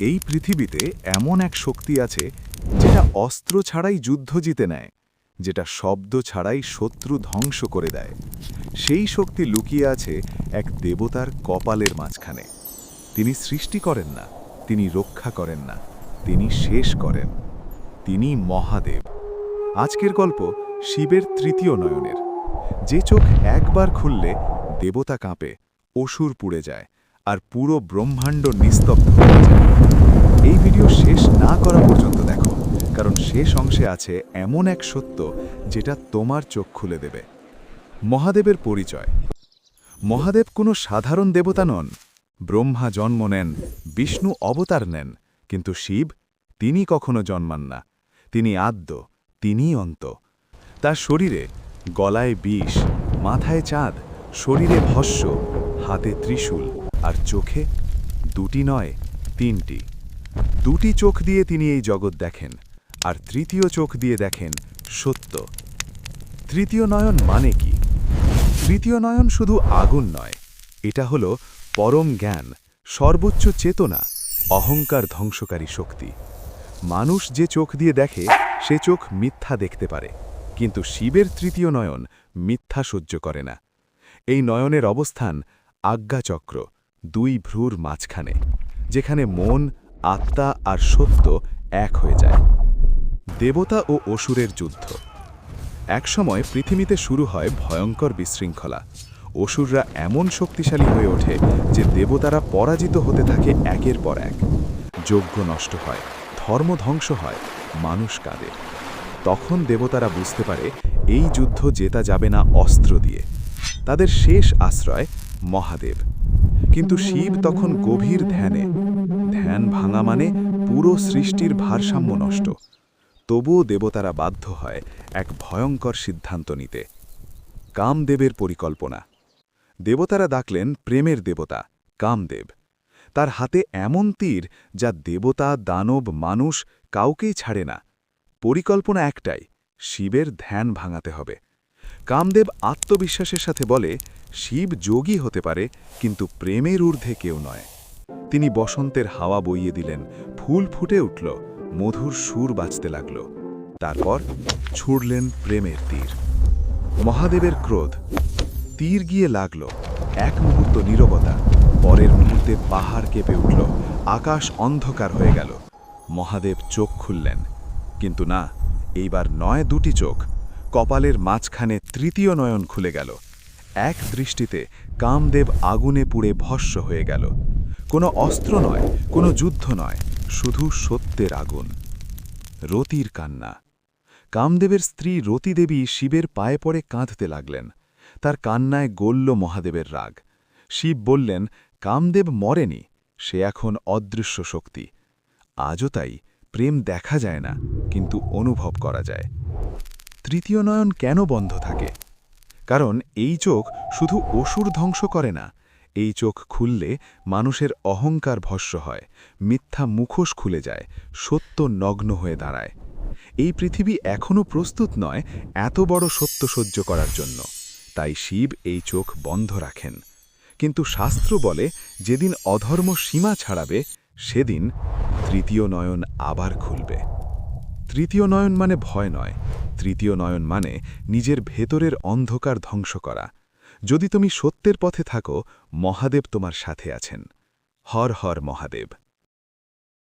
এই পৃথিবীতে এমন এক শক্তি আছে যেটা অস্ত্র ছাড়াই যুদ্ধ জিতে নেয়, যেটা শব্দ ছাড়াই শত্রু ধ্বংস করে দেয়। সেই শক্তি লুকিয়ে আছে এক দেবতার কপালের মাঝখানে। তিনি সৃষ্টি করেন না, তিনি রক্ষা করেন না, তিনি শেষ করেন, তিনি মহাদেব। আজকের গল্প শিবের তৃতীয় নয়নের। যে চোখ একবার খুললে দেবতা কাঁপে, অসুর পুড়ে যায়, আর পুরো ব্রহ্মাণ্ড নিস্তব্ধ হয়ে যায় এই ভিডিও শেষ না করা পর্যন্ত দেখো কারণ শেষ অংশে আছে এমন এক সত্য যেটা তোমার চোখ খুলে দেবে। মহাদেবের পরিচয়। মহাদেব কোনো সাধারণ দেবতা নন। ব্রহ্মা জন্ম নেন, বিষ্ণু অবতার নেন, কিন্তু শিব তিনি কখনো জন্মান না। তিনি আদ্য, তিনিই অন্ত। তার শরীরে গলায় বিষ, মাথায় চাঁদ, শরীরে ভস্য, হাতে ত্রিশূল আর চোখে দুটি নয়, তিনটি। দুটি চোখ দিয়ে তিনি এই জগৎ দেখেন। আর তৃতীয় চোখ দিয়ে দেখেন সত্য। তৃতীয় নয়ন মানে কি? তৃতীয় নয়ন শুধু আগুন নয়, এটা হলো পরম জ্ঞান, সর্বোচ্চ চেতনা, অহংকার ধ্বংসকারী শক্তি। মানুষ যে চোখ দিয়ে দেখে, সে চোখ মিথ্যা দেখতে পারে, কিন্তু শিবের তৃতীয় নয়ন মিথ্যা সহ্য করে না। এই নয়নের অবস্থান আজ্ঞাচক্র, দুই ভ্রুর মাঝখানে, যেখানে মন, আত্মা আর সত্য এক হয়ে যায়। দেবতা ও অসুরের যুদ্ধ। একসময় পৃথিবীতে শুরু হয় ভয়ঙ্কর বিশৃঙ্খলা। অসুররা এমন শক্তিশালী হয়ে ওঠে যে দেবতারা পরাজিত হতে থাকে একের পর এক। যজ্ঞ নষ্ট হয়, ধর্ম ধ্বংস হয়, মানুষ কাঁদে। তখন দেবতারা বুঝতে পারে এই যুদ্ধ জেতা যাবে না অস্ত্র দিয়ে। তাদের শেষ আশ্রয় মহাদেব। কিন্তু শিব তখন গভীর ধ্যানে। ধ্যান ভাঙা মানে পুরো সৃষ্টির ভারসাম্য নষ্ট। তবুও দেবতারা বাধ্য হয় এক ভয়ঙ্কর সিদ্ধান্ত নিতে। কামদেবের পরিকল্পনা। দেবতারা ডাকলেন, প্রেমের দেবতা, কামদেব, তার হাতে এমন তীর যা দেবতা, দানব, মানুষ কাউকেই ছাড়ে না। পরিকল্পনা একটাই, শিবের ধ্যান ভাঙাতে হবে। কামদেব আত্মবিশ্বাসের সাথে বলে, শিব যোগী হতে পারে, কিন্তু প্রেমের ঊর্ধ্বে কেউ নয়। তিনি বসন্তের হাওয়া বইয়ে দিলেন, ফুল ফুটে উঠল। মধুর সুর বাজতে লাগল। তারপর ছুড়লেন প্রেমের তীর। মহাদেবের ক্রোধ। তীর গিয়ে লাগল এক মুহূর্ত নীরবতা। পরের মুহূর্তে পাহাড় কেঁপে উঠল। আকাশ অন্ধকার হয়ে গেল। মহাদেব চোখ খুললেন। কিন্তু না, এইবার নয়, দুটি চোখ। কপালের মাঝখানে তৃতীয় নয়ন খুলে গেল। এক দৃষ্টিতে কামদেব আগুনে পুড়ে ভস্য হয়ে গেল। কোনো অস্ত্র নয়, কোনো যুদ্ধ নয়। শুধু সত্যের আগুন, রতির কান্না। কামদেবের স্ত্রী রতিদেবী শিবের পায়ে পড়ে কাঁদতে লাগলেন। তার কান্নায় গল্ল মহাদেবের রাগ। শিব বললেন, কামদেব মরেনি, সে এখন অদৃশ্য শক্তি। আজও তাই, প্রেম দেখা যায় না, কিন্তু অনুভব করা যায়। তৃতীয় নয়ন কেন বন্ধ থাকে? কারণ এই চোখ শুধু অসুর ধ্বংস করে না এই চোখ খুললে মানুষের অহংকার ভস্য হয়, মিথ্যা মুখোশ খুলে যায়, সত্য নগ্ন হয়ে দাঁড়ায়। এই পৃথিবী এখনও প্রস্তুত নয় এত বড় সত্য সহ্য করার জন্য। তাই শিব এই চোখ বন্ধ রাখেন। কিন্তু শাস্ত্র বলে, যেদিন অধর্ম সীমা ছাড়াবে, সেদিন তৃতীয় নয়ন আবার খুলবে। তৃতীয় নয়ন মানে ভয় নয়, তৃতীয় নয়ন মানে নিজের ভেতরের অন্ধকার ধ্বংস করা। যদি তুমি সত্যের পথে থাকো মহাদেব তোমার সাথে আছেন। হর হর মহাদেব।